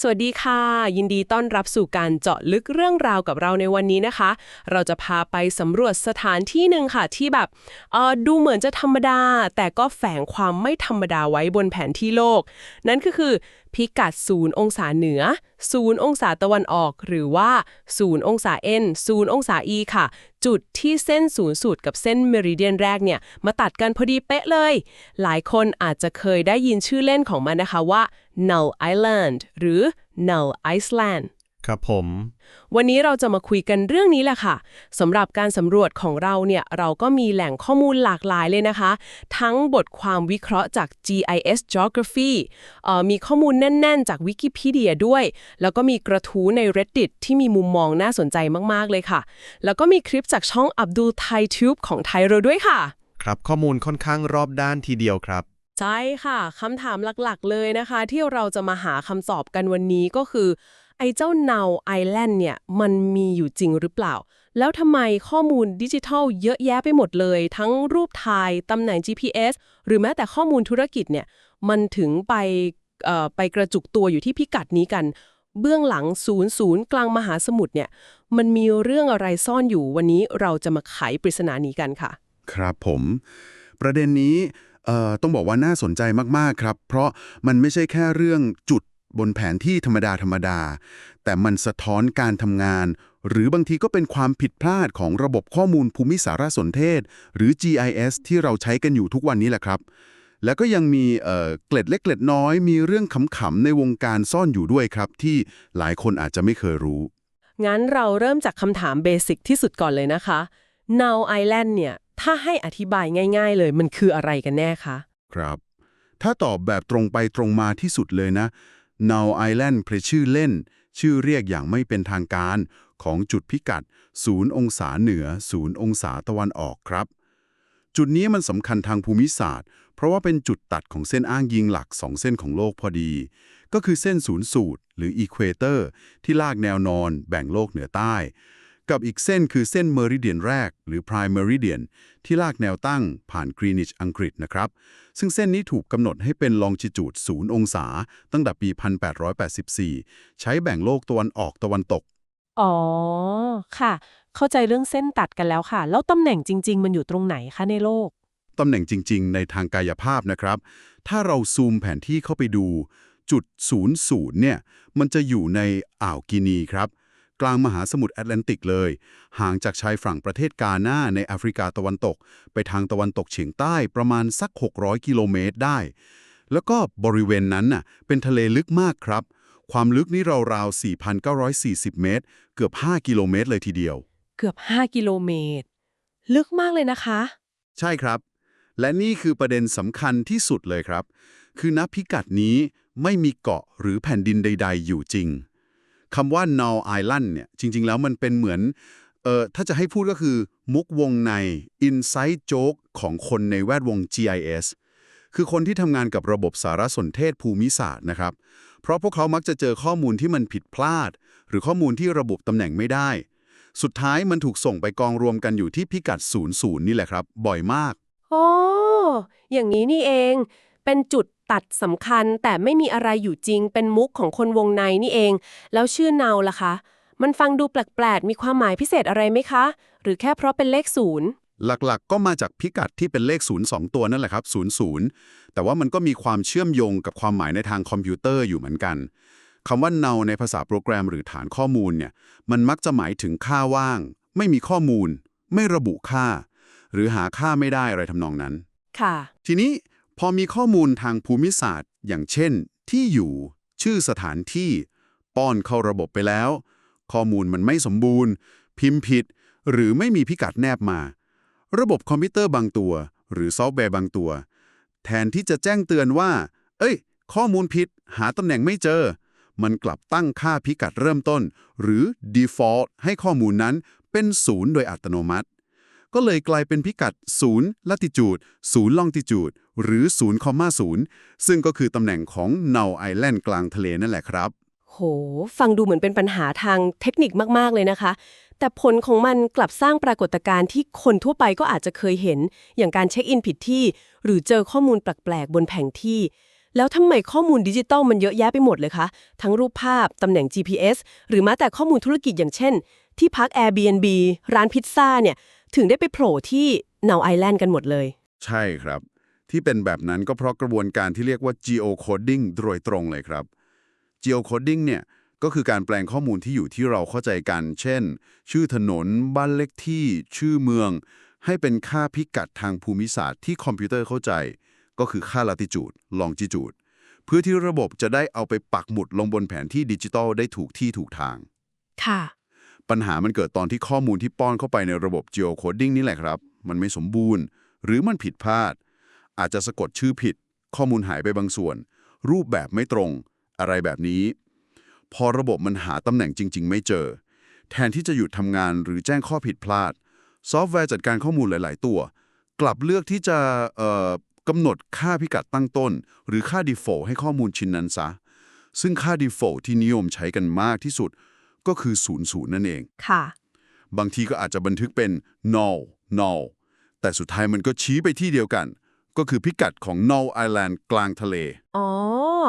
สวัสดีค่ะ ยินดีต้อนรับสู่การเจาะลึกเรื่องราวกับเราในวันนี้นะคะ เราจะพาไปสำรวจสถานที่หนึ่งค่ะ ที่แบบเออดูเหมือนจะธรรมดา แต่ก็แฝงความไม่ธรรมดาไว้บนแผนที่โลก นั่นก็คือพิกัดศูนย์องศาเหนือศูนย์องศาตะวันออก หรือว่าศูนย์องศา N ศูนย์องศา E ค่ะ จุดที่เส้นศูนย์สูตรกับเส้นเมริเดียนแรกเนี่ย มาตัดกันพอดีเป๊ะเลย หลายคนอาจจะเคยได้ยินชื่อเล่นของมันนะคะว่า Null Island หรือ Null Iceland ครับผม วันนี้เราจะมาคุยกันเรื่องนี้แหละค่ะสำหรับการสำรวจของเราเนี่ยเราก็มีแหล่งข้อมูลหลากหลายเลยนะคะ ทั้งบทความวิเคราะห์จาก GIS Geography เอ่อมีข้อมูลแน่น ๆ จาก Wikipedia ด้วย แล้วก็มีกระทู้ใน Reddit ที่มีมุมมองน่าสนใจมากๆเลยค่ะ แล้วก็มีคลิปจากช่อง Abdul Thai Tube ของไทยเราด้วยค่ะ ครับข้อมูลค่อนข้างรอบด้านทีเดียวครับ ใช่ค่ะคำถามหลักๆ เลยนะคะ ที่เราจะมาหาคำตอบกันวันนี้ก็คือ ไอ้เจ้า Now Island เนี่ย มันมีอยู่จริงหรือเปล่า แล้วทำไมข้อมูลดิจิทัลเยอะแยะไปหมดเลย ทั้งรูปถ่ายตำแหน่ง GPS หรือแม้แต่ข้อมูลธุรกิจเนี่ย มันถึงไปเอ่อไปกระจุกตัวอยู่ที่พิกัดนี้กัน เบื้องหลังศูนย์ศูนย์กลางมหาสมุทรเนี่ย มันมีเรื่องอะไรซ่อนอยู่วันนี้เราจะมาไขปริศนานี้กันค่ะ ครับผม ประเด็นนี้ ต้องบอกว่าน่าสนใจมาก ๆ ครับ เพราะมันไม่ใช่แค่เรื่องจุดบนแผนที่ธรรมดาธรรมดา แต่มันสะท้อนการทำงาน หรือบางทีก็เป็นความผิดพลาดของระบบข้อมูลภูมิสารสนเทศ หรือ GIS ที่เราใช้กันอยู่ทุกวันนี้แหละครับ แล้วก็ยังมีเอ่อเกล็ดเล็กเกล็ดน้อย มีเรื่องขำๆในวงการซ่อนอยู่ด้วยครับ ที่หลายคนอาจจะไม่เคยรู้ งั้นเราเริ่มจากคำถามเบสิกที่สุดก่อนเลยนะคะ Now Island เนี่ย ถ้าให้อธิบายง่าย ๆ เลยมันคืออะไรกันแน่คะ ครับ ถ้าตอบแบบตรงไปตรงมาที่สุดเลยนะ Now Island เพรชื่อเล่น ชื่อเรียกอย่างไม่เป็นทางการของจุดพิกัด 0 องศาเหนือ 0 องศาตะวันออกครับ จุดนี้มันสำคัญทางภูมิศาสตร์ เพราะว่าเป็นจุดตัดของเส้นอ้างยิงหลัก 2 เส้นของโลกพอดี ก็คือเส้นศูนย์สูตร หรืออีควเตอร์ที่ลากแนวนอน แบ่งโลกเหนือใต้ กับอีกเส้นคือเส้นเมริเดียนแรก หรือ prime meridian ที่ลากแนวตั้งผ่านกรีนิชอังกฤษนะครับ ซึ่งเส้นนี้ถูกกำหนดให้เป็น longitude 0องศา ตั้งแต่ปี 1884 ใช้แบ่งโลกตะวันออกตะวันตก อ๋อ ค่ะ เข้าใจเรื่องเส้นตัดกันแล้วค่ะ แล้วตำแหน่งจริง ๆ มันอยู่ตรงไหนคะในโลก ตำแหน่งจริง ๆ ในทางกายภาพนะครับ ถ้าเราซูมแผนที่เข้าไปดูจุด 00 เนี่ย มันจะอยู่ในอ่าวกินีครับ กลางมหาสมุทรแอตแลนติกเลย ห่างจากชายฝั่งประเทศกาหน้าในแอฟริกาตะวันตก ไปทางตะวันตกเฉียงใต้ประมาณสัก 600 กิโลเมตรได้ แล้วก็บริเวณนั้นน่ะเป็นทะเลลึกมากครับ ความลึกนี่ราวๆ 4,940 เมตร เกือบ 5 กิโลเมตรเลยทีเดียว เกือบ 5 กิโลเมตร ลึกมากเลยนะคะ ใช่ครับ และนี่คือประเด็นสำคัญที่สุดเลยครับ คือณพิกัดนี้ไม่มีเกาะหรือแผ่นดินใด ๆ อยู่จริง คำว่า Null Island เนี่ยจริง ๆ แล้วมันเป็นเหมือนเอ่อถ้าจะให้พูดก็คือมุกวงใน Inside Joke ของคนในแวดวง GIS คือคนที่ทำงานกับระบบสารสนเทศภูมิศาสตร์นะครับ เพราะพวกเขามักจะเจอข้อมูลที่มันผิดพลาด หรือข้อมูลที่ระบุตำแหน่งไม่ได้ สุดท้ายมันถูกส่งไปกองรวมกันอยู่ที่พิกัด 00 นี่แหละครับ บ่อยมากอ๋ออย่างนี้นี่เอง เป็นจุด ตัดสำคัญแต่ไม่มีอะไรอยู่จริงเป็นมุกของคนวงในนี่เอง แล้วชื่อเนาล่ะคะ มันฟังดูแปลกๆ มีความหมายพิเศษอะไรไหมคะ หรือแค่เพราะเป็นเลขศูนย์หลักๆ ก็มาจากพิกัดที่เป็นเลข 0 2 ตัวนั่นแหละครับ00 แต่ว่ามันก็มีความเชื่อมโยงกับความหมายในทางคอมพิวเตอร์อยู่เหมือนกันคำว่า null ในภาษาโปรแกรมหรือฐานข้อมูลเนี่ยมันมักจะหมายถึงค่าว่าง ไม่มีข้อมูล ไม่ระบุค่า หรือหาค่าไม่ได้อะไรทำนองนั้น ค่ะ ทีนี้ พอมีข้อมูลทางภูมิศาสตร์ อย่างเช่น ที่อยู่ ชื่อสถานที่ ป้อนเข้าระบบไปแล้ว ข้อมูลมันไม่สมบูรณ์ พิมพ์ผิด หรือไม่มีพิกัดแนบมา ระบบคอมพิวเตอร์บางตัว หรือซอฟต์แวร์บางตัว แทนที่จะแจ้งเตือนว่า เอ้ย ข้อมูลผิด หาตำแหน่งไม่เจอ มันกลับตั้งค่าพิกัดเริ่มต้น หรือ default ให้ข้อมูลนั้นเป็นศูนย์โดยอัตโนมัติ ก็เลยกลายเป็นพิกัด0 latitude 0 longitude หรือ 0 0 ซึ่งก็คือตำแหน่งของ Null Island กลางทะเลนั่นแหละครับ โห ฟังดูเหมือนเป็นปัญหาทางเทคนิคมาก ๆ เลยนะคะ แต่ผลของมันกลับสร้างปรากฏการณ์ที่คนทั่วไปก็อาจจะเคยเห็น อย่างการเช็คอินผิดที่ หรือเจอข้อมูลแปลกๆบนแผนที่ แล้วทำไมข้อมูลดิจิตอลมันเยอะแยะไปหมดเลยคะ ทั้งรูปภาพ ตำแหน่ง GPS หรือแม้แต่ข้อมูลธุรกิจอย่างเช่น ที่พัก Airbnb ร้านพิซซ่าเนี่ย ถึงได้ไปโผล่ที่นาวไอแลนด์กันหมดเลย ใช่ครับ ที่เป็นแบบนั้นก็เพราะกระบวนการที่เรียกว่า geocoding โดยตรงเลยครับ geocoding เนี่ยก็คือการแปลงข้อมูลที่อยู่ที่เราเข้าใจกัน เช่น ชื่อถนน บ้านเลขที่ ชื่อเมือง ให้เป็นค่าพิกัดทางภูมิศาสตร์ที่คอมพิวเตอร์เข้าใจ ก็คือค่า latitude longitude เพื่อที่ระบบจะได้เอาไปปักหมุดลงบนแผนที่ดิจิตอลได้ถูกที่ถูกทาง ค่ะ ปัญหามันเกิดตอนที่ข้อมูลที่ป้อนเข้าไปในระบบ geocoding นี่แหละครับ มันไม่สมบูรณ์ หรือมันผิดพลาด อาจจะสะกดชื่อผิด ข้อมูลหายไปบางส่วน รูปแบบไม่ตรง อะไรแบบนี้ พอระบบมันหาตำแหน่งจริง ๆ ไม่เจอ แทนที่จะหยุดทำงานหรือแจ้งข้อผิดพลาด ซอฟต์แวร์จัดการข้อมูลหลาย ๆ ตัว กลับเลือกที่จะเอ่อกำหนดค่าพิกัดตั้งต้น หรือค่า default ให้ข้อมูลชิ้นนั้นซะ ซึ่งค่า default ที่นิยมใช้กันมากที่สุดก็คือ00นั่นเองค่ะ บางทีก็อาจจะบันทึกเป็น null null แต่สุดท้ายมันก็ชี้ไปที่เดียวกัน ก็คือพิกัดของ null island กลางทะเล อ๋อ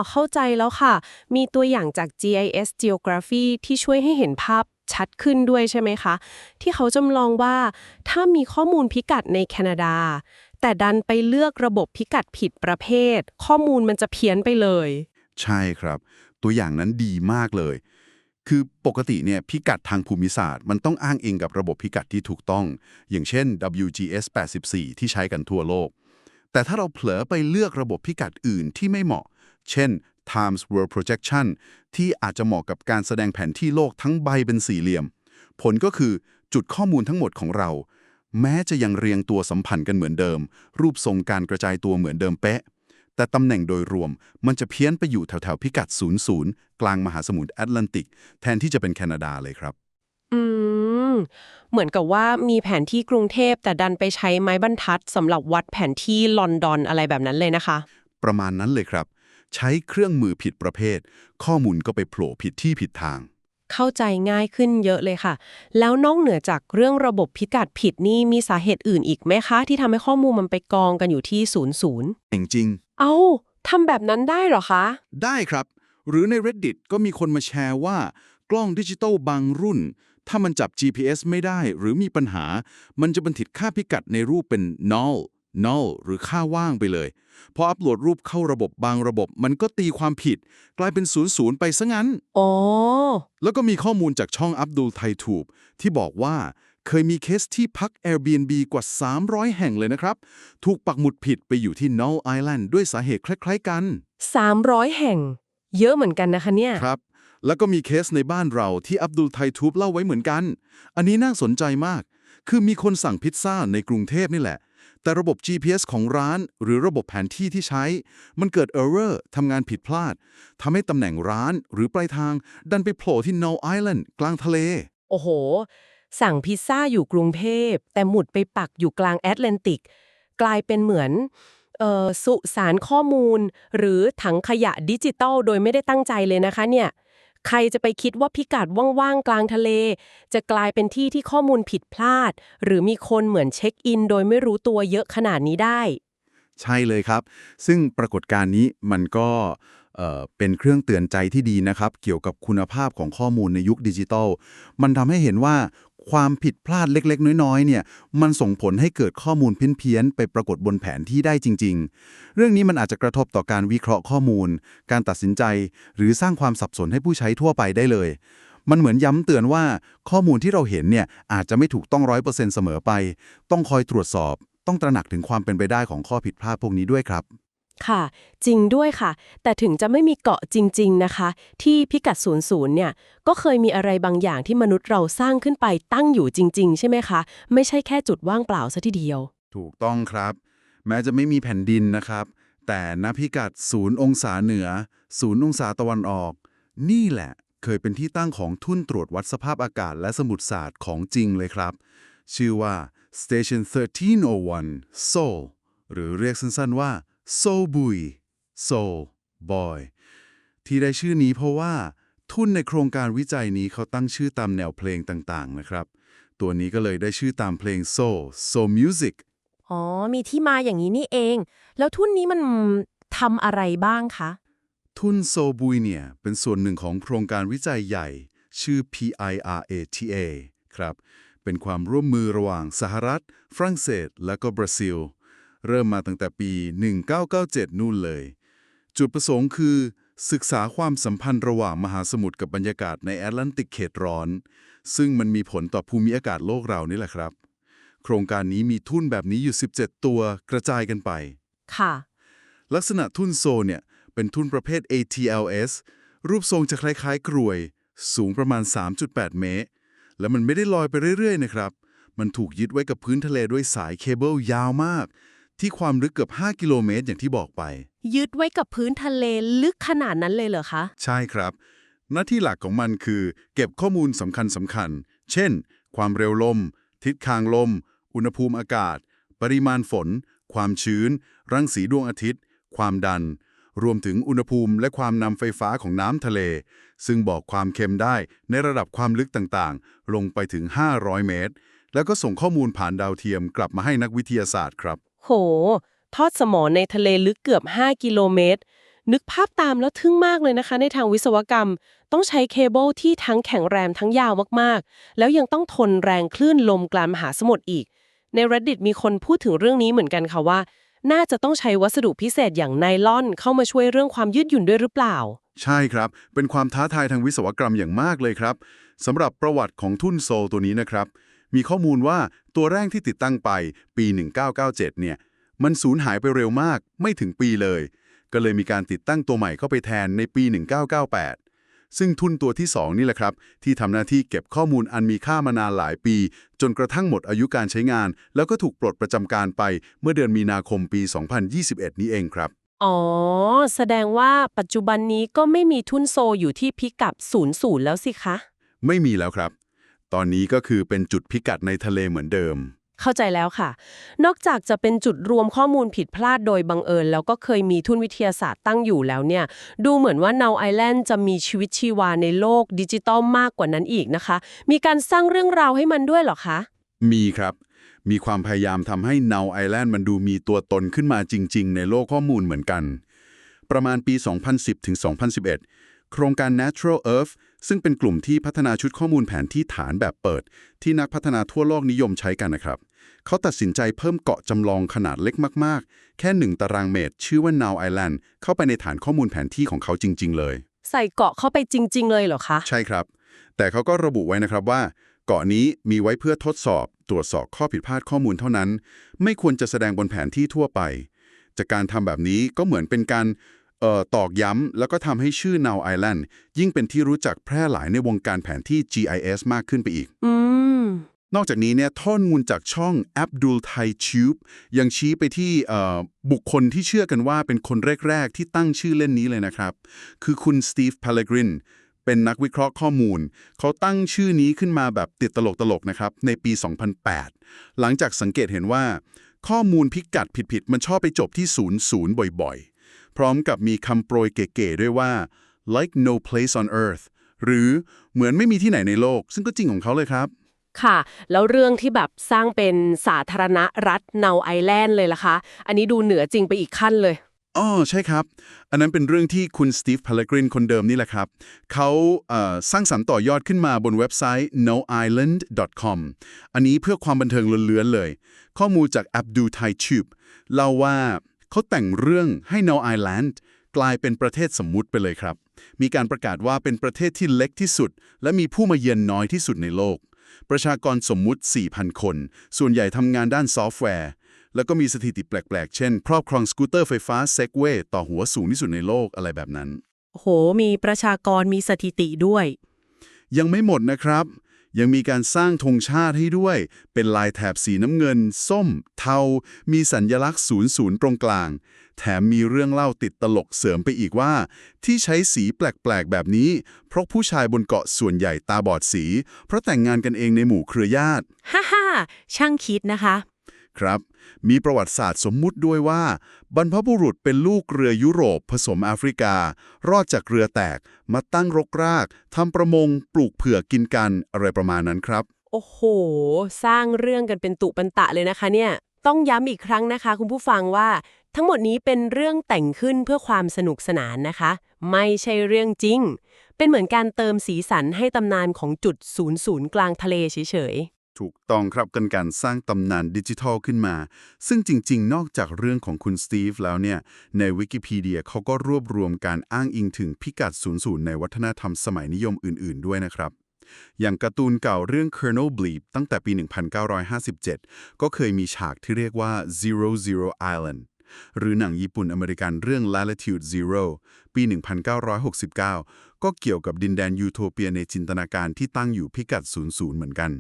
เข้าใจแล้วค่ะ มีตัวอย่างจาก GIS Geography ที่ช่วยให้เห็นภาพชัดขึ้นด้วยใช่ไหมคะ ที่เขาจำลองว่าถ้ามีข้อมูลพิกัดในแคนาดา แต่ดันไปเลือกระบบพิกัดผิดประเภท ข้อมูลมันจะเพี้ยนไปเลย ใช่ครับ ตัวอย่างนั้นดีมากเลย คือปกติเนี่ยพิกัดทางภูมิศาสตร์ มันต้องอ้างอิงกับระบบพิกัดที่ถูกต้อง อย่างเช่น WGS 84 ที่ใช้กันทั่วโลก แต่ถ้าเราเผลอไปเลือกระบบพิกัดอื่นที่ไม่เหมาะ เช่น Times World Projection ที่อาจจะเหมาะกับการแสดงแผนที่โลกทั้งใบเป็นสี่เหลี่ยม ผลก็คือจุดข้อมูลทั้งหมดของเรา แม้จะยังเรียงตัวสัมพันธ์กันเหมือนเดิม รูปทรงการกระจายตัวเหมือนเดิมเป๊ะ แต่ตำแหน่งโดยรวมมันจะเพี้ยนไปอยู่แถวๆพิกัด 00 กลางมหาสมุทรแอตแลนติก แทนที่จะเป็นแคนาดาเลยครับ อืม เหมือนกับว่ามีแผนที่กรุงเทพแต่ดันไปใช้ไม้บรรทัดสำหรับวัดแผนที่ลอนดอนอะไรแบบนั้นเลยนะคะ ประมาณนั้นเลยครับ ใช้เครื่องมือผิดประเภท ข้อมูลก็ไปโผล่ผิดที่ผิดทาง เข้าใจง่ายขึ้นเยอะเลยค่ะ แล้วนอกเหนือจากเรื่องระบบพิกัดผิดนี่มีสาเหตุอื่นอีกไหมคะ ที่ทำให้ข้อมูลมันไปกองกันอยู่ที่ศูนย์ศูนย์จริงเอ้าทำแบบนั้นได้เหรอคะๆได้ครับ หรือใน Reddit ก็มีคนมาแชร์ว่า กล้องดิจิตอลบางรุ่น ถ้ามันจับ GPS ไม่ได้หรือมีปัญหา มันจะบันทึกค่าพิกัดในรูปเป็น null null หรือค่าว่างไปเลย พออัปโหลดรูปเข้าระบบบางระบบ มันก็ตีความผิด กลายเป็น00ไปซะงั้น อ๋อ แล้วก็มีข้อมูลจากช่องอับดุลไททูบที่บอกว่าเคยมีเคสที่พัก Airbnb กว่า 300 แห่งเลยนะครับ ถูกปักหมุดผิดไปอยู่ที่ Null Island ด้วยสาเหตุคล้าย ๆ กัน 300 แห่ง เยอะเหมือนกันนะคะเนี่ย ครับ แล้วก็มีเคสในบ้านเราที่อับดุลไททูบเล่าไว้เหมือนกัน อันนี้น่าสนใจมาก คือมีคนสั่งพิซซ่าในกรุงเทพนี่แหละ แต่ระบบ GPS ของร้านหรือระบบแผนที่ที่ใช้ มันเกิด error ทำงานผิดพลาดทำให้ตำแหน่งร้านหรือปลายทาง ดันไปโผล่ที่ Null Island กลางทะเล โอ้โห สั่งพิซซ่าอยู่กรุงเทพ แต่หมุดไปปักอยู่กลางแอตแลนติก กลายเป็นเหมือนเอ่อสุสานข้อมูล หรือถังขยะดิจิตอลโดยไม่ได้ตั้งใจเลยนะคะเนี่ย ใครจะไปคิดว่าพิกัดว่างๆกลางทะเล จะกลายเป็นที่ที่ข้อมูลผิดพลาด หรือมีคนเหมือนเช็คอิน โดยไม่รู้ตัวเยอะขนาดนี้ได้ ใช่เลยครับ ซึ่งปรากฏการณ์นี้มันก็เป็นเครื่องเตือนใจที่ดีนะครับ เกี่ยวกับคุณภาพของข้อมูลในยุคดิจิทัล มันทำให้เห็นว่า ความผิดพลาดเล็กๆ น้อยๆเนี่ยมันส่งผลให้เกิดข้อมูลเพี้ยนๆไปปรากฏบนแผนที่ได้จริง ๆ เรื่องนี้มันอาจจะกระทบต่อการวิเคราะห์ข้อมูล การตัดสินใจ หรือสร้างความสับสนให้ผู้ใช้ทั่วไปได้เลย มันเหมือนย้ำเตือนว่าข้อมูลที่เราเห็นเนี่ยอาจจะไม่ถูกต้องร้อยเปอร์เซ็นต์เสมอไป ต้องคอยตรวจสอบ ต้องตระหนักถึงความเป็นไปได้ของข้อผิดพลาดพวกนี้ด้วยครับ ค่ะ จริงด้วยค่ะ แต่ถึงจะไม่มีเกาะจริง ๆนะคะ ที่พิกัดศูนย์ศูนย์เนี่ย ก็เคยมีอะไรบางอย่างที่มนุษย์เราสร้างขึ้นไปตั้งอยู่จริง ๆ ใช่ไหมคะ ไม่ใช่แค่จุดว่างเปล่าซะทีเดียว ถูกต้องครับ แม้จะไม่มีแผ่นดินนะครับ แต่ณพิกัดศูนย์องศาเหนือศูนย์องศาตะวันออก นี่แหละเคยเป็นที่ตั้งของทุ่นตรวจวัดสภาพอากาศและสมุดศาสตร์ของจริงเลยครับ ชื่อว่า Station 1301 Seoul หรือเรียกสั้นๆว่า Seoul Bui Seoul Boy ที่ได้ชื่อนี้เพราะว่า ทุนในโครงการวิจัยนี้เขาตั้งชื่อตามแนวเพลงต่างๆนะครับ ตัวนี้ก็เลยได้ชื่อตามเพลง Soul Soul Music อ๋อ มีที่มาอย่างนี้นี่เอง แล้วทุ่นนี้มันทำอะไรบ้างคะ ทุนโซบุยเนี่ย เป็นส่วนหนึ่งของโครงการวิจัยใหญ่ ชื่อ PIRATA ครับ เป็นความร่วมมือระหว่างสหรัฐ ฝรั่งเศส และก็บราซิล เริ่มมาตั้งแต่ปี 1997 นู่นเลย จุดประสงค์คือ ศึกษาความสัมพันธ์ระหว่างมหาสมุทรกับบรรยากาศในแอตแลนติกเขตร้อน ซึ่งมันมีผลต่อภูมิอากาศโลกเรานี่แหละครับ โครงการนี้มีทุ่นแบบนี้อยู่ 17 ตัวกระจายกันไป ค่ะ ลักษณะทุ่นโซเนี่ยเป็นทุ่นประเภท ATLS รูปทรงจะคล้ายๆกรวย สูงประมาณ 3.8 เมตร และมันไม่ได้ลอยไปเรื่อยๆนะครับ มันถูกยึดไว้กับพื้นทะเลด้วยสายเคเบิลยาวมาก ที่ความลึกเกือบ 5 กิโลเมตรอย่างที่บอกไป ยึดไว้กับพื้นทะเลลึกขนาดนั้นเลยเหรอคะ ใช่ครับ หน้าที่หลักของมันคือ เก็บข้อมูลสำคัญสำคัญ เช่น ความเร็วลม ทิศทางลม อุณหภูมิอากาศ ปริมาณฝน ความชื้น รังสีดวงอาทิตย์ ความดัน รวมถึงอุณหภูมิและความนำไฟฟ้าของน้ำทะเล ซึ่งบอกความเค็มได้ในระดับความลึกต่างๆ ลงไปถึง 500 เมตร แล้วก็ส่งข้อมูลผ่านดาวเทียมกลับมาให้นักวิทยาศาสตร์ครับ โห ทอดสมอในทะเลลึกเกือบ 5 กิโลเมตร นึกภาพตามแล้วทึ่งมากเลยนะคะ ในทางวิศวกรรม ต้องใช้เคเบิลที่ทั้งแข็งแรงทั้งยาวมากๆ แล้วยังต้องทนแรงคลื่นลมกลางมหาสมุทรอีก ใน reddit มีคนพูดถึงเรื่องนี้เหมือนกันค่ะว่า น่าจะต้องใช้วัสดุพิเศษอย่างไนลอนเข้ามาช่วยเรื่องความยืดหยุ่นด้วยหรือเปล่า ใช่ครับ เป็นความท้าทายทางวิศวกรรมอย่างมากเลยครับสำหรับประวัติของทุ่นโซลตัวนี้นะครับ มีข้อมูลว่าตัวแรกที่ติดตั้งไปปี 1997 เนี่ย มันสูญหายไปเร็วมากไม่ถึงปีเลย ก็เลยมีการติดตั้งตัวใหม่เข้าไปแทนในปี 1998 ซึ่งทุนตัวที่ 2 นี่แหละครับ ที่ทำหน้าที่เก็บข้อมูลอันมีค่ามานานหลายปี จนกระทั่งหมดอายุการใช้งาน แล้วก็ถูกปลดประจำการไปเมื่อเดือนมีนาคมปี 2021 นี้เองครับอ๋อ แสดงว่าปัจจุบันนี้ก็ไม่มีทุนโซอยู่ที่พิกัดศูนย์ศูนย์แล้วสิคะ ไม่มีแล้วครับ ตอนนี้ก็คือเป็นจุดพิกัดในทะเลเหมือนเดิม เข้าใจแล้วค่ะ นอกจากจะเป็นจุดรวมข้อมูลผิดพลาดโดยบังเอิญ แล้วก็เคยมีทุนวิทยาศาสตร์ตั้งอยู่แล้วเนี่ย ดูเหมือนว่าเนาไอแลนด์จะมีชีวิตชีวาในโลกดิจิตอลมากกว่านั้นอีกนะคะ มีการสร้างเรื่องราวให้มันด้วยเหรอคะ มีครับ มีความพยายามทำให้เนาไอแลนด์มันดูมีตัวตนขึ้นมาจริง ๆ ในโลกข้อมูลเหมือนกัน ประมาณปี 2010ถึง2011 โครงการ Natural Earth ซึ่งเป็นกลุ่มที่พัฒนาชุดข้อมูลแผนที่ฐานแบบเปิด ที่นักพัฒนาทั่วโลกนิยมใช้กันนะครับ เขาตัดสินใจเพิ่มเกาะจำลองขนาดเล็กมาก ๆ แค่ 1 ตารางเมตร ชื่อว่า Now Island เข้าไปในฐานข้อมูลแผนที่ของเขาจริง ๆ เลย ใส่เกาะเข้าไปจริง ๆ เลยเหรอคะ ใช่ครับ แต่เขาก็ระบุไว้นะครับว่า เกาะนี้มีไว้เพื่อทดสอบ ตรวจสอบข้อผิดพลาดข้อมูลเท่านั้น ไม่ควรจะแสดงบนแผนที่ทั่วไป จากการทำแบบนี้ก็เหมือนเป็นการเอ่อ ตอกย้ำแล้วก็ทำให้ชื่อ Now Island ยิ่งเป็นที่รู้จักแพร่หลายในวงการแผนที่ GIS มากขึ้นไปอีกอืมนอกจากนี้เนี่ยท่อนมูลจากช่อง Abdul Thai Tube ยังชี้ไปที่เอ่อบุคคลที่เชื่อกันว่าเป็นคนแรก ๆ ที่ตั้งชื่อเล่นนี้เลยนะครับ คือคุณสตีฟพาเลกรินเป็นนักวิเคราะห์ข้อมูล เขาตั้งชื่อนี้ขึ้นมาแบบติดตลกๆนะครับ ในปี 2008 หลังจากสังเกตเห็นว่า ข้อมูลพิกัดผิดๆ มันชอบไปจบที่ 00 บ่อยๆ พร้อมกับมีคำโปรยเก๋ๆด้วยว่า like no place on earth หรือเหมือนไม่มีที่ไหนในโลก ซึ่งก็จริงของเขาเลยครับค่ะ แล้วเรื่องที่แบบสร้างเป็นสาธารณรัฐเนาไอแลนด์เลยล่ะคะ อันนี้ดูเหนือจริงไปอีกขั้นเลยอ๋อใช่ครับ อันนั้นเป็นเรื่องที่คุณสตีฟพาเลกรินคนเดิมนี่แหละครับ เขาเอ่อสร้างสรรค์ต่อยอดขึ้นมาบนเว็บไซต์ noisland.com อันนี้เพื่อความบันเทิงล้วนๆเลย ข้อมูลจาก Abdul Thai Tube เล่าว่า เขาแต่งเรื่องให้ No Island กลายเป็นประเทศสมมุติไปเลยครับ มีการประกาศว่าเป็นประเทศที่เล็กที่สุด และมีผู้มาเยือนน้อยที่สุดในโลก ประชากรสมมุติ 4,000 คน ส่วนใหญ่ทำงานด้านซอฟต์แวร์ แล้วก็มีสถิติแปลกๆ เช่น ครอบครองสกูตเตอร์ไฟฟ้าเซกเวต่อหัวสูงที่สุดในโลกอะไรแบบนั้น โห มีประชากรมีสถิติด้วย ยังไม่หมดนะครับ ยังมีการสร้างธงชาติให้ด้วย เป็นลายแถบสีน้ำเงิน ส้ม เทา มีสัญญลักษณ์ศูนย์ศูนย์ตรงกลาง แถมมีเรื่องเล่าติดตลกเสริมไปอีกว่า ที่ใช้สีแปลกๆ แบบนี้ เพราะผู้ชายบนเกาะส่วนใหญ่ตาบอดสี เพราะแต่งงานกันเองในหมู่เครือญาติ ฮ่าฮ่าช่างคิดนะคะ ครับ มีประวัติศาสตร์สมมุติด้วยว่า บรรพบุรุษเป็นลูกเรือยุโรปผสมแอฟริกา รอดจากเรือแตก มาตั้งรกรากทำประมง ปลูกเผือกกินกันอะไรประมาณนั้นครับ โอ้โห สร้างเรื่องกันเป็นตุเป็นตะเลยนะคะเนี่ย ต้องย้ำอีกครั้งนะคะ คุณผู้ฟังว่า ทั้งหมดนี้เป็นเรื่องแต่งขึ้นเพื่อความสนุกสนานนะคะ ไม่ใช่เรื่องจริง เป็นเหมือนการเติมสีสันให้ตำนานของจุดศูนย์ศูนย์กลางทะเลเฉย ถูกต้องครับกันการสร้างตำนานดิจิทัลขึ้นมา ซึ่งจริง ๆ นอกจากเรื่องของคุณสตีฟแล้วเนี่ย ในวิกิพีเดียเขาก็รวบรวมการอ้างอิงถึงพิกัดศูนย์ศูนย์ในวัฒนธรรมสมัยนิยมอื่น ๆ ด้วยนะครับ อย่างการ์ตูนเก่าเรื่อง Colonel Bleep ตั้งแต่ปี 1957 ก็เคยมีฉากที่เรียกว่า Zero Zero Island หรือหนังญี่ปุ่นอเมริกันเรื่อง Latitude Zero ปี 1969 ก็เกี่ยวกับดินแดนยูโทเปียในจินตนาการที่ตั้งอยู่พิกัด 00 เหมือนกัน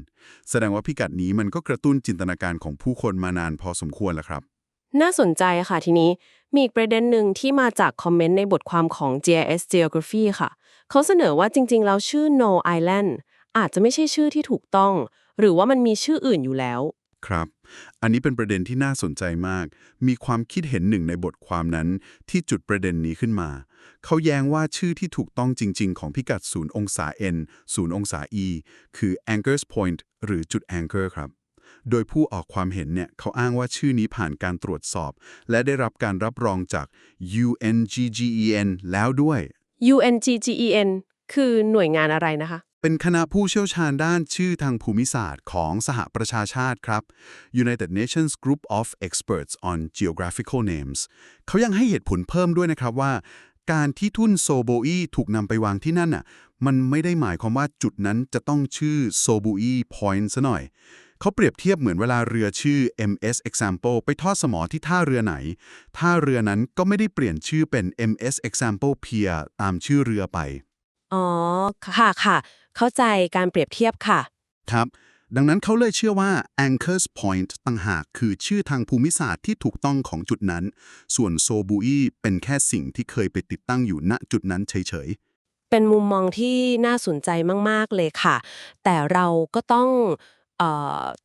แสดงว่าพิกัดนี้มันก็กระตุ้นจินตนาการของผู้คนมานานพอสมควรแล้วครับๆน่าสนใจค่ะทีนี้ มีอีกประเด็นหนึ่งที่มาจากคอมเมนต์ในบทความของ GIS Geography ค่ะ เขาเสนอว่าจริง ๆ แล้วชื่อ No Island อาจจะไม่ใช่ชื่อที่ถูกต้อง หรือว่ามันมีชื่ออื่นอยู่แล้ว ครับ อันนี้เป็นประเด็นที่น่าสนใจมาก มีความคิดเห็นหนึ่งในบทความนั้น ที่จุดประเด็นนี้ขึ้นมา เขาแย้งว่าชื่อที่ถูกต้องจริง ๆ ของพิกัด0องศา n 0องศา e คือ anchor's point หรือจุด anchor ครับ โดยผู้ออกความเห็นเนี่ยเขาอ้างว่าชื่อนี้ผ่านการตรวจสอบ และได้รับการรับรองจาก UNGGEN แล้วด้วย UNGGEN คือหน่วยงานอะไรนะคะ เป็นคณะผู้เชี่ยวชาญด้านชื่อทางภูมิศาสตร์ของสหประชาชาติครับ United Nations Group of Experts on Geographical Names เขายังให้เหตุผลเพิ่มด้วยนะครับว่า การที่ทุ่นโซโบอีถูกนำไปวางที่นั่นน่ะมันไม่ได้หมายความว่าจุดนั้นจะต้องชื่อโซโบอีพอยต์ซะหน่อยเขาเปรียบเทียบเหมือนเวลาเรือชื่อ MS Example ไปทอดสมอที่ท่าเรือไหน ท่าเรือนั้นก็ไม่ได้เปลี่ยนชื่อเป็น MS Example Pier ตามชื่อเรือไป อ๋อ ค่ะค่ะ เข้าใจการเปรียบเทียบค่ะ ครับ ดังนั้นเขาเลยเชื่อว่า Anchor's Point ต่างหากคือชื่อทางภูมิศาสตร์ที่ถูกต้องของจุดนั้น ส่วนโซบูอีเป็นแค่สิ่งที่เคยไปติดตั้งอยู่ณจุดนั้นเฉยเป็นมุมมองที่น่าสนใจมาก ๆ เลยค่ะ แต่เราก็ต้องเอ่อ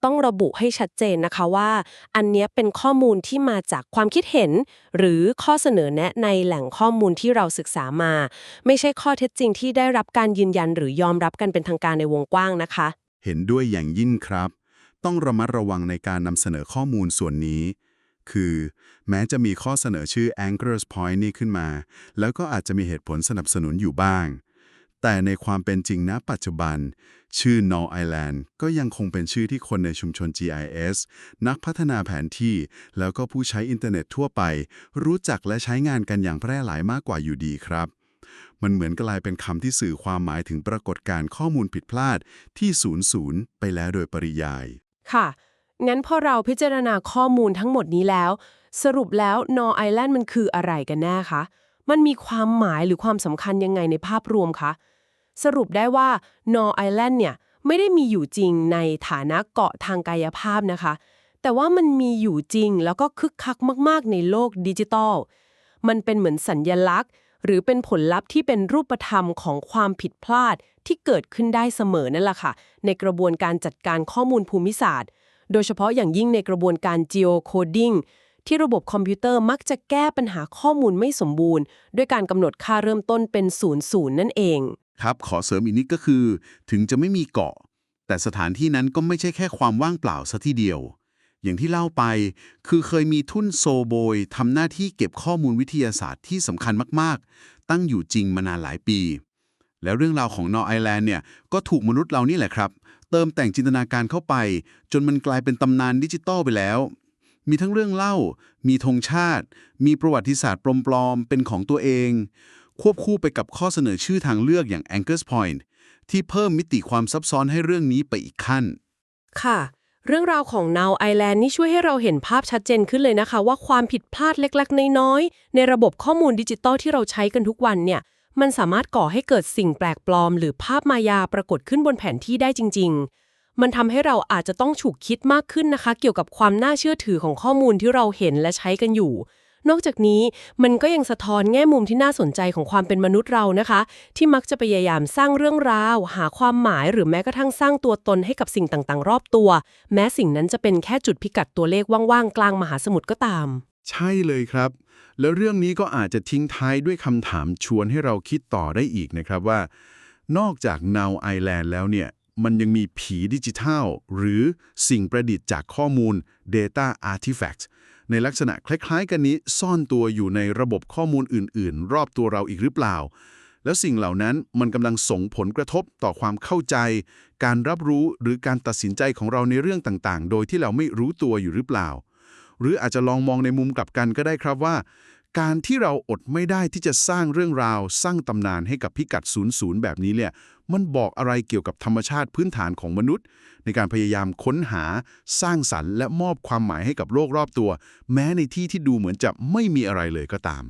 ต้องระบุให้ชัดเจนนะคะว่า อันนี้เป็นข้อมูลที่มาจากความคิดเห็น หรือข้อเสนอแนะในแหล่งข้อมูลที่เราศึกษามา ไม่ใช่ข้อเท็จจริงที่ได้รับการยืนยันหรือยอมรับกันเป็นทางการในวงกว้างนะคะ เห็นด้วยอย่างยิ่งครับ ต้องระมัดระวังในการนำเสนอข้อมูลส่วนนี้ คือ แม้จะมีข้อเสนอชื่อ Anchor's Point นี่ขึ้นมา แล้วก็อาจจะมีเหตุผลสนับสนุนอยู่บ้าง แต่ในความเป็นจริงณปัจจุบัน ชื่อ No Island ก็ยังคงเป็นชื่อที่คนในชุมชน GIS นักพัฒนาแผนที่ แล้วก็ผู้ใช้อินเทอร์เน็ตทั่วไป รู้จักและใช้งานกันอย่างแพร่หลายมากกว่าอยู่ดีครับ มันเหมือนกลายเป็นคำที่สื่อความหมายถึงปรากฏการข้อมูลผิดพลาดที่ศูนย์ศูนย์ไปแล้วโดยปริยาย ค่ะ งั้นพอเราพิจารณาข้อมูลทั้งหมดนี้แล้ว สรุปแล้วนอไอแลนด์มันคืออะไรกันแน่คะ มันมีความหมายหรือความสำคัญยังไงในภาพรวมคะ สรุปได้ว่านอไอแลนด์เนี่ยไม่ได้มีอยู่จริงในฐานะเกาะทางกายภาพนะคะ แต่ว่ามันมีอยู่จริงแล้วก็คึกคักมากๆ ในโลกดิจิตอล มันเป็นเหมือนสัญญลักษณ์ หรือเป็นผลลัพธ์ที่เป็นรูปธรรมของความผิดพลาดที่เกิดขึ้นได้เสมอนั่นแหละค่ะ ในกระบวนการจัดการข้อมูลภูมิศาสตร์ โดยเฉพาะอย่างยิ่งในกระบวนการ geocoding ที่ระบบคอมพิวเตอร์มักจะแก้ปัญหาข้อมูลไม่สมบูรณ์ ด้วยการกำหนดค่าเริ่มต้นเป็น0ูนย์นั่นเอง ครับขอเสริมอีกนิดก็คือ ถึงจะไม่มีเกาะ แต่สถานที่นั้นก็ไม่ใช่แค่ความว่างเปล่าซะทีเดียว อย่างที่เล่าไป คือเคยมีทุ่นโซโบยทำหน้าที่เก็บข้อมูลวิทยาศาสตร์ที่สำคัญมากๆ ตั้งอยู่จริงมานานหลายปี แล้วเรื่องราวของนอร์ไอแลนด์เนี่ยก็ถูกมนุษย์เรานี่แหละครับ เติมแต่งจินตนาการเข้าไป จนมันกลายเป็นตำนานดิจิตอลไปแล้วมีทั้งเรื่องเล่า มีธงชาติ มีประวัติศาสตร์ปลอมๆ เป็นของตัวเอง ควบคู่ไปกับข้อเสนอชื่อทางเลือกอย่าง Anchor's Point ที่เพิ่มมิติความซับซ้อนให้เรื่องนี้ไปอีกขั้น ค่ะ เรื่องราวของ Now Island นี่ช่วยให้เราเห็นภาพชัดเจนขึ้นเลยนะคะ ว่าความผิดพลาดเล็กๆ น้อยๆ ในระบบข้อมูลดิจิตอลที่เราใช้กันทุกวันเนี่ย มันสามารถก่อให้เกิดสิ่งแปลกปลอม หรือภาพมายาปรากฏขึ้นบนแผนที่ได้จริง ๆ มันทำให้เราอาจจะต้องฉุกคิดมากขึ้นนะคะ เกี่ยวกับความน่าเชื่อถือของข้อมูลที่เราเห็นและใช้กันอยู่ นอกจากนี้มันก็ยังสะท้อนแง่มุมที่น่าสนใจของความเป็นมนุษย์เรานะคะ ที่มักจะพยายามสร้างเรื่องราว หาความหมายหรือแม้กระทั่งสร้างตัวตนให้กับสิ่งต่างๆ รอบตัว แม้สิ่งนั้นจะเป็นแค่จุดพิกัดตัวเลขว่างๆ กลางมหาสมุทรก็ตาม ใช่เลยครับ แล้วเรื่องนี้ก็อาจจะทิ้งท้ายด้วยคำถามชวนให้เราคิดต่อได้อีกนะครับว่า นอกจาก Now Island แล้วเนี่ย มันยังมีผีดิจิทัล หรือสิ่งประดิษฐ์จากข้อมูล Data Artifact ในลักษณะคล้ายๆ กันนี้ซ่อนตัวอยู่ในระบบข้อมูลอื่น ๆ รอบตัวเราอีกหรือเปล่า แล้วสิ่งเหล่านั้นมันกำลังส่งผลกระทบต่อความเข้าใจ การรับรู้หรือการตัดสินใจของเราในเรื่องต่างๆ โดยที่เราไม่รู้ตัวอยู่หรือเปล่า หรืออาจจะลองมองในมุมกลับกันก็ได้ครับว่า การที่เราอดไม่ได้ที่จะสร้างเรื่องราวสร้างตำนานให้กับพิกัด 00 แบบนี้เนี่ยมันบอกอะไรเกี่ยวกับธรรมชาติพื้นฐานของมนุษย์ ในการพยายามค้นหาสร้างสรรค์และมอบความหมายให้กับโลกรอบตัว แม้ในที่ที่ดูเหมือนจะไม่มีอะไรเลยก็ตาม